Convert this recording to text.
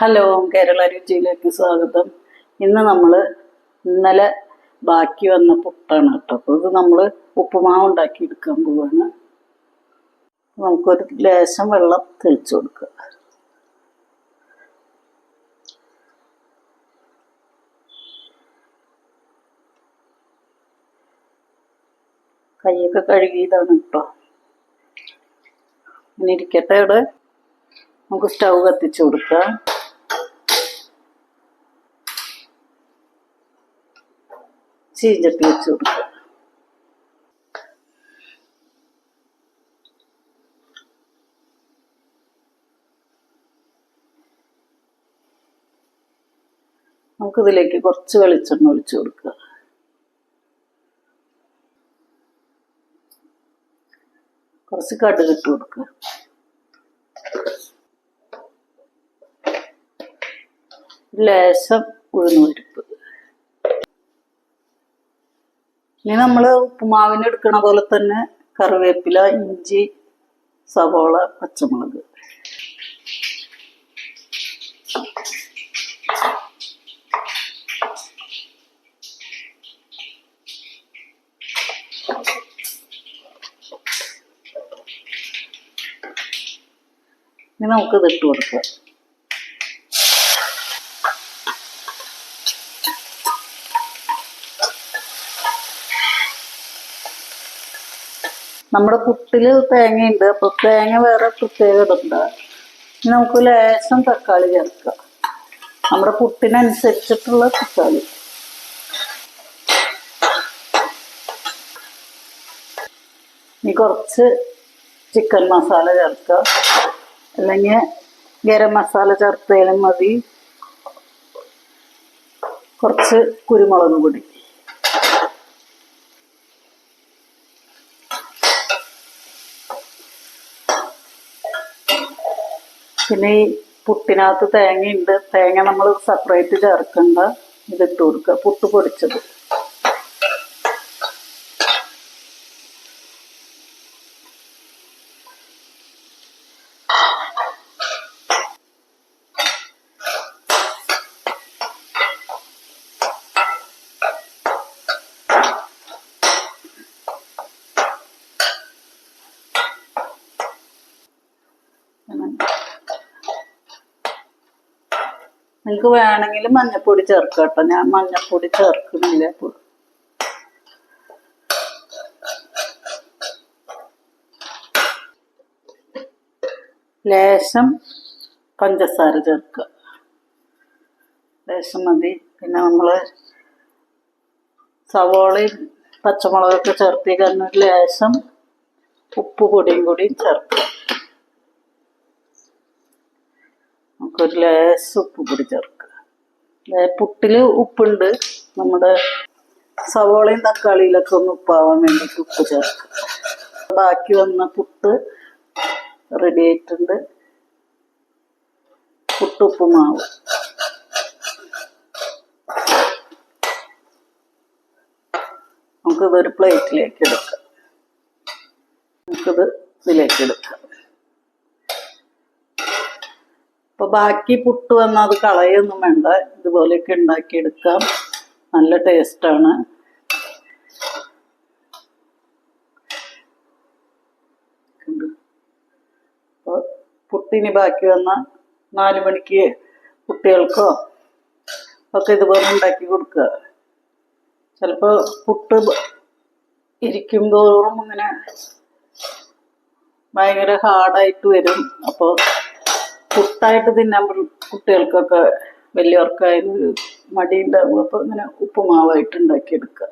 Hello Kerala രുചിയിലേക്ക് സ്വാഗതം. ഇന്ന് നമ്മൾ ഇന്നലെ ബാക്കി വന്ന പുട്ടാണ് കേട്ടോ. അപ്പോൾ ഇത് നമ്മൾ ഉപ്പുമാവ് ഉണ്ടാക്കി എടുക്കാൻ പോവാണ്. നമുക്കൊരു ലേശം വെള്ളം തെളിച്ചു കൊടുക്കുക കൈയൊക്കെ കഴുകിയതാണ് കേട്ടോ. ഇനി ഇരിക്കട്ടെ ഇവിടെ. നമുക്ക് സ്റ്റൗ കത്തിച്ചു കൊടുക്കാം. ചീഞ്ചട്ടി വെച്ച് നമുക്കിതിലേക്ക് കുറച്ച് വെളിച്ചെണ്ണ ഒഴിച്ചു കൊടുക്കുക. കുറച്ച് കടുക് ഇട്ട് കൊടുക്കുക. ലേശം ഉഴുന്ന് ഇനി നമ്മൾ ഉപ്പുമാവിന് എടുക്കണ പോലെ തന്നെ കറിവേപ്പില ഇഞ്ചി സവോള പച്ചമുളക്. ഇനി നമുക്ക് ഇതിട്ട് കൊടുക്കാം. നമ്മുടെ പുട്ടിൽ തേങ്ങയുണ്ട് അപ്പൊ തേങ്ങ വേറെ പ്രത്യേകം ഇടണ്ട. നമുക്ക് ലേശം തക്കാളി ചേർക്കാം. നമ്മുടെ പുട്ടിനനുസരിച്ചിട്ടുള്ള തക്കാളി. ഇനി കുറച്ച് ചിക്കൻ മസാല ചേർക്കാം. അല്ലെങ്കിൽ ഗരം മസാല ചേർത്താലും മതി. കുറച്ച് കുരുമുളക് പൊടി. പിന്നെ പുട്ടിനകത്ത് തേങ്ങയുണ്ട്. തേങ്ങ നമ്മൾ സെപ്പറേറ്റ് ചേർക്കണ്ട. ഇതിട്ട് കൊടുക്കുക പുട്ട് പൊടിച്ചത്. നിങ്ങൾക്ക് വേണമെങ്കിൽ മഞ്ഞപ്പൊടി ചേർക്കാം കേട്ടോ. ഞാൻ മഞ്ഞപ്പൊടി ചേർക്കുന്നില്ല ലേശം പഞ്ചസാര ചേർക്കുക. ലേശം മതി. പിന്നെ നമ്മൾ സവോളയും പച്ചമുളകൊക്കെ ചേർത്തി കഴിഞ്ഞ ലേശം ഉപ്പ് പൊടിയും കൂടിയും ചേർക്കുക. നമുക്കൊരു ലേശം ഉപ്പ് പൊടി ചേർക്കുക. പുട്ടിൽ ഉപ്പുണ്ട്. നമ്മുടെ സവോളയും തക്കാളിയിലൊക്കെ ഒന്ന് ഉപ്പാവാൻ വേണ്ടിയിട്ട് ഉപ്പ് ചേർക്കുക. ബാക്കി വന്ന പുട്ട് റെഡി ആയിട്ടുണ്ട്. പുട്ടുപ്പ് മാവ് നമുക്കിതൊരു പ്ലേറ്റിലേക്ക് എടുക്കാം. നമുക്കിത് ഇതിലേക്ക് എടുക്കാം അപ്പൊ ബാക്കി പുട്ട് വന്നാൽ അത് കളയൊന്നും വേണ്ട. ഇതുപോലെയൊക്കെ ഉണ്ടാക്കിയെടുക്കാം. നല്ല ടേസ്റ്റാണ്. പുട്ടിന് ബാക്കി വന്ന നാല് മണിക്ക് കുട്ടികൾക്കോ ഒക്കെ ഇതുപോലെ ഉണ്ടാക്കി കൊടുക്കുക. ചിലപ്പോൾ പുട്ട് ഇരിക്കുമ്പോഴും ഇങ്ങനെ ഭയങ്കര ഹാർഡായിട്ട് വരും. അപ്പോൾ പുട്ടായിട്ട് തിന്നാൻ കുട്ടികൾക്കൊക്കെ വലിയവർക്കായാലും മടി അപ്പോൾ ഇങ്ങനെ ഉപ്പുമാവായിട്ട് ഉണ്ടാക്കിയെടുക്കുക.